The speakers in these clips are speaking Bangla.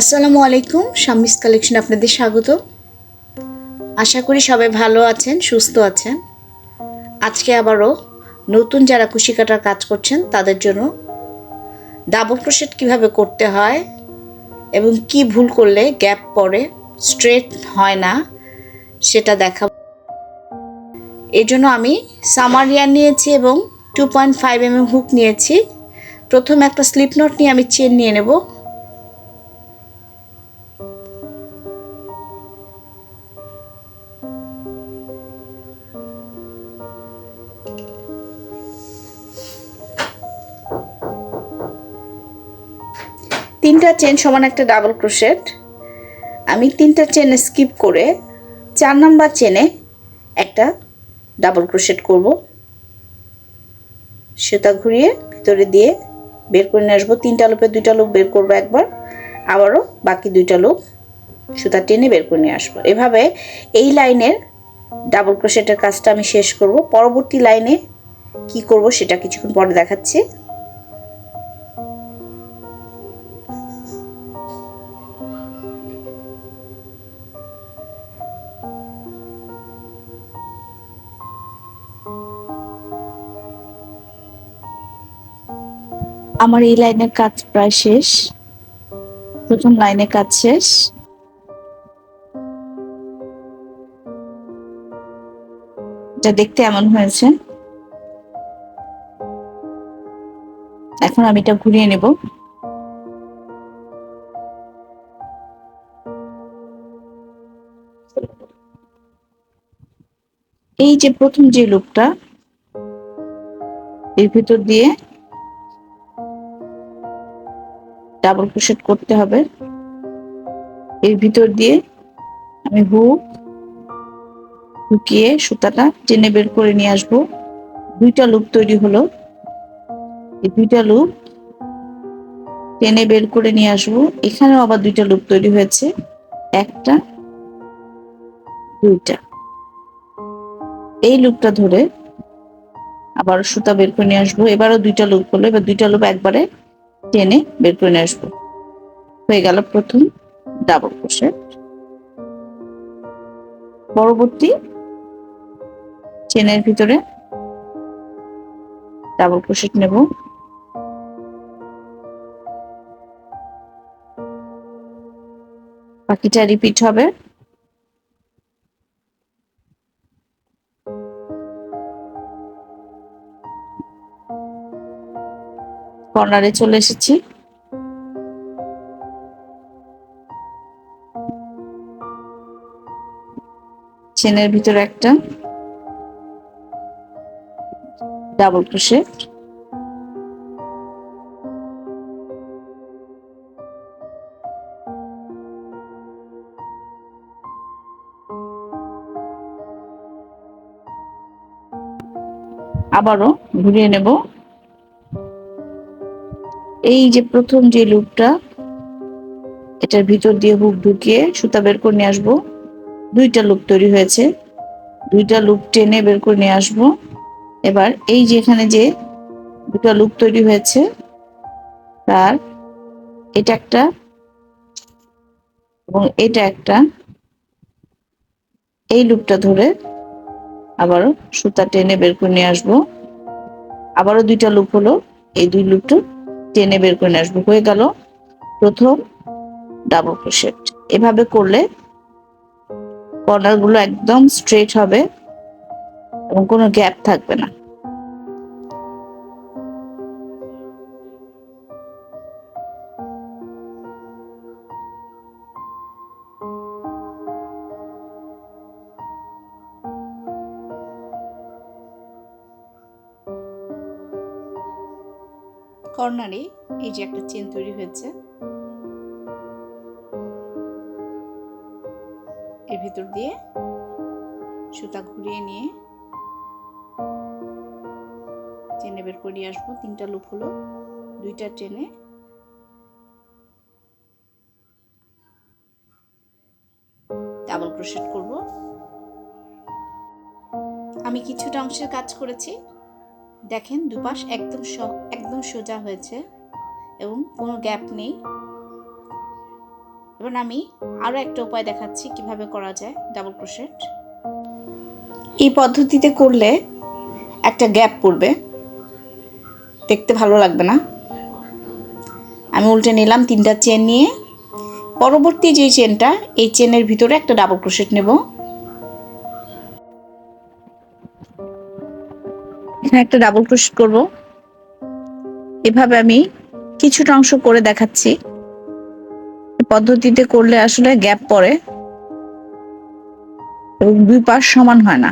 আসসালামু আলাইকুম, শামিস কালেকশন আপনাদের স্বাগত। আশা করি সবাই ভালো আছেন, সুস্থ আছেন। আজকে আবারও নতুন যারা কুশি কাটার কাজ করছেন, তাদের জন্য ডাবল ক্রোশেট কীভাবে করতে হয় এবং কি ভুল করলে গ্যাপ পড়ে, স্ট্রেট হয় না, সেটা দেখা এই জন্য আমি সামারিয়ান নিয়েছি এবং two point five M hook নিয়েছি। প্রথম একটা স্লিপ নট নিয়ে আমি চেন নিয়ে নেব। তিনটা চেন সমান একটা ডাবল ক্রোশেট আমি তিনটা চেন স্কিপ করে চার নাম্বার চেনে একটা ডাবল ক্রোশেট করব। সেটা ঘুরিয়ে ভিতরে দিয়ে বের করে নিয়ে আসব। তিনটা লুপে দুইটা লুপ বের করব একবার। আবারও বাকি দুইটা লুপ সুতা টেনে বের করে নিয়ে আসব। এভাবে এই লাইনের ডাবল ক্রোশেটের কাজটা আমি শেষ করব। পরবর্তী লাইনে কি করব সেটা কিছুক্ষণ পরে দেখাচ্ছি। আমার এই লাইনের কাজ প্রায় শেষ। প্রথম লাইনের কাজ শেষ। এটা দেখতে এমন হয়েছে। এখন আমি এটা ঘুরিয়ে নেব। এই যে প্রথম যে লুপটা এর ভিতর দিয়ে ডাবল ক্রোশেট করতে হবে। এর ভিতর দিয়ে আমি হুক ঢুকিয়ে সুতাটা টেনে বের করে নিয়ে আসব। দুইটা লুপ তৈরি হলো। এই দুইটা লুপ টেনে বের করে নিয়ে আসব। এখানেও আবার দুইটা লুপ তৈরি হয়েছে। একটা, দুইটা। এই লুপটা ধরে আবার সুতা বের করে নিয়ে আসব। এবারও দুইটা লুপ হলো। এবার দুইটা লুপ একবারে টেনে বের করে নিয়ে আসব। হয়ে গেল প্রথম ডাবল ক্রোশেট পরবর্তী চেনের ভিতরে ডাবল ক্রোশেট নেব। বাকিটা রিপিট হবে। কর্নারে চলে এসেছি। চেনের ভিতরে একটা ডাবল ক্রোশেট আবারও ঘুরিয়ে নেব। এই যে প্রথম যে লুপটা এটার ভিতর দিয়ে হুক ঢুকিয়ে সুতা বের করে নিয়ে আসব। দুইটা লুপ তৈরি হয়েছে। দুইটা লুপ টেনে বের করে নিয়ে আসব। এবার এই যে এখানে যে দুটা লুপ তৈরি হয়েছে, তার এটা একটা এবং এটা একটা, এই লুপটা ধরে আবারও সুতা টেনে বের করে নিয়ে আসব। আবারও দুইটা লুপ হলো, এই দুই লুপটা টেনে বের করে আসব। হয়ে গেল প্রথম ডাবল ক্রোশেট এভাবে করলে কর্নারগুলো একদম স্ট্রেট হবে এবং কোনো গ্যাপ থাকবে না। কর্নারে এই যে একটা চেন তৈরি হয়েছে। এর ভিতর দিয়ে সুতা ঘুরিয়ে নিয়ে চেনে বের করে নিয়ে আসব। তিনটা লুপ হলো, দুইটা চেনে ডাবল ক্রোশেট করব। আমি কিছুটা অংশের কাজ করেছি। দেখেন দুপাশ একদম একদম সোজা হয়েছে এবং কোনো গ্যাপ নেই। এবার আমি আরও একটা উপায় দেখাচ্ছি কীভাবে করা যায় ডাবল ক্রোশেট এই পদ্ধতিতে করলে একটা গ্যাপ পড়বে। দেখতে ভালো লাগবে না। আমি উল্টে নিলাম তিনটা চেন নিয়ে। পরবর্তী যে চেনটা এই চেনের ভিতরে একটা ডাবল ক্রোশেট নেব। এখানে একটা ডাবল ক্রোশেট করব। এভাবে আমি কিছুটা অংশ করে দেখাচ্ছি। পদ্ধতিতে করলে আসলে গ্যাপ পরে এবং দুই পাশ সমান হয় না।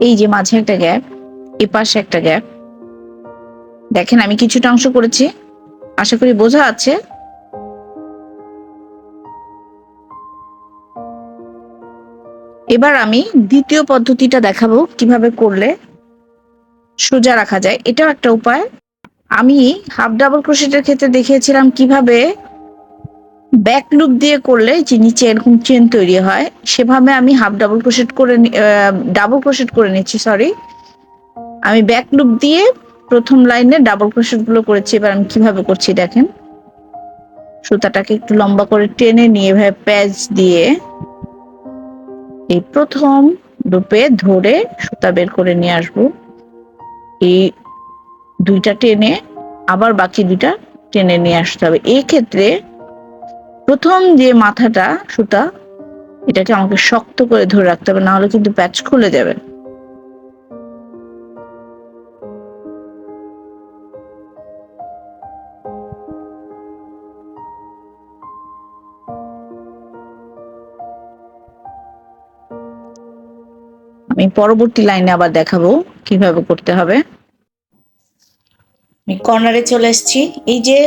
এই যে মাঝে একটা গ্যাপ এ পাশে একটা গ্যাপ দেখেন, আমি কিছুটা অংশ করেছি। আশা করি বোঝা আছে এবার আমি দ্বিতীয় পদ্ধতিটা দেখাবো কীভাবে করলে সোজা রাখা যায়। এটাও একটা উপায়। আমি হাফ ডাবল ক্রোশেটের ক্ষেত্রে দেখিয়েছিলাম কীভাবে ব্যাক লুপ দিয়ে করলে যে নিচে এরকম চেন তৈরি হয়, সেভাবে আমি হাফ ডাবল ক্রোশেট করে ডাবল ক্রোশেট করে নিচ্ছি সরি আমি ব্যাক লুপ দিয়ে প্রথম লাইনে ডাবল ক্রোশেটগুলো করেছি, এবার আমি কীভাবে করছি দেখেন। সুতাটাকে একটু লম্বা করে টেনে নিয়ে এভাবে প্যাচ দিয়ে এই প্রথম লুপে ধরে সুতা বের করে নিয়ে আসব। এই দুইটা টেনে আবার বাকি দুইটা টেনে নিয়ে আসতে হবে। এই ক্ষেত্রে প্রথম যে মাথাটা, সুতা, এটাকে আমাকে শক্ত করে ধরে রাখতে হবে, নাহলে কিন্তু প্যাচ খুলে যাবে। আমি পরবর্তী লাইনে আবার দেখাবো কীভাবে করতে হবে। আমি কর্নারে চলে এসেছি। এই যে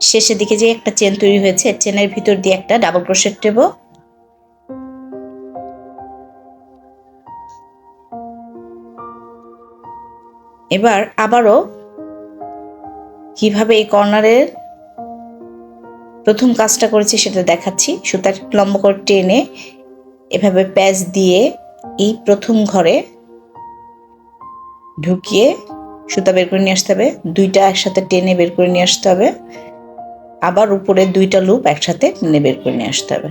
শেষের দিকে যে একটা চেন তৈরি হয়েছে চেনের ভিতর দিয়ে একটা ডাবল ক্রোশেট দেব এবার আবারও কীভাবে এই কর্নারের প্রথম কাজটা করেছি সেটা দেখাচ্ছি। সুতার লম্বা করে টেনে এভাবে প্যাচ দিয়ে এই প্রথম ঘরে ঢুকিয়ে সুতা বের করে নিয়ে আসতে হবে। দুইটা একসাথে টেনে বের করে নিয়ে আসতে হবে। আবার উপরে দুইটা লুপ একসাথে টেনে বের করে নিয়ে আসতে হবে।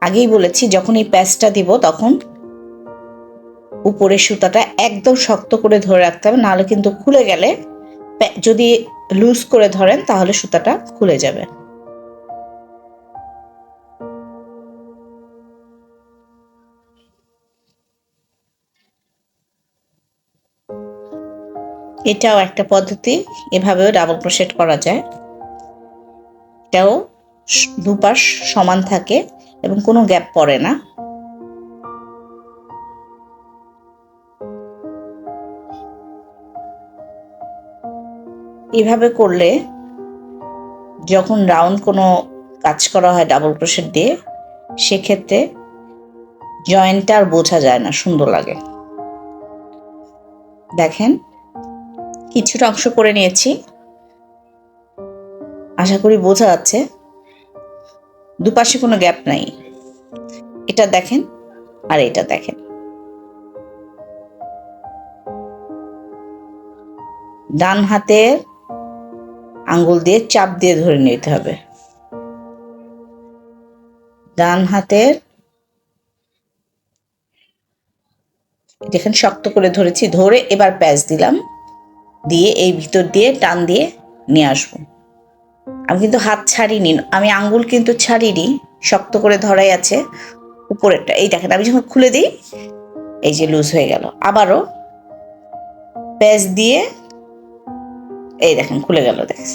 আগেই বলেছি, যখন এই প্যাচটা দিব, তখন উপরের সুতাটা একদম শক্ত করে ধরে রাখতে হবে, নাহলে কিন্তু খুলে গেলে যদি লুজ করে ধরেন, তাহলে সুতাটা খুলে যাবে। এটাও একটা পদ্ধতি, এভাবেও ডাবল ক্রোশেট করা যায়। এটাও দুপাশ সমান থাকে এবং কোনো গ্যাপ পড়ে না। এভাবে করলে যখন রাউন্ড কোনো কাজ করা হয় ডাবল ক্রোশেট দিয়ে, সেক্ষেত্রে জয়েন্টটা আর বোঝা যায় না, সুন্দর লাগে। দেখেন কিছুটা অংশ করে নিয়েছি। আশা করি বোঝা যাচ্ছে। দুপাশে কোনো গ্যাপ নাই। এটা দেখেন আর এটা দেখেন। ডান হাতের আঙ্গুল দিয়ে চাপ দিয়ে ধরে নিতে হবে। ডান হাতের যেখানে শক্ত করে ধরেছি, ধরে এবার প্যাচ দিলাম। দিয়ে, এই ভিতর দিয়ে টান দিয়ে নিয়ে আসব। আমি কিন্তু হাত ছাড়িনি, আমি আঙ্গুল কিন্তু ছাড়িনি, শক্ত করে ধরাই আছে উপরেরটা। এই দেখেন, আমি যখন খুলে দিই, এই যে লুজ হয়ে গেল। আবারও প্যাচ দিয়ে, এই দেখেন, খুলে গেল, দেখেন।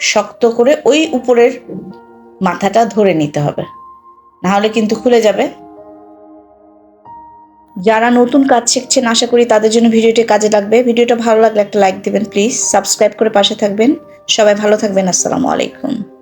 শক্ত করে ওই উপরের মাথাটা ধরে নিতে হবে। নাহলে কিন্তু খুলে যাবে। যারা নতুন কাজ শিখছেন, আশা করি তাদের জন্য ভিডিওটি কাজে লাগবে। ভিডিওটা ভালো লাগলে একটা লাইক দেবেন প্লিজ সাবস্ক্রাইব করে পাশে থাকবেন। সবাই ভালো থাকবেন। আসসালামু আলাইকুম।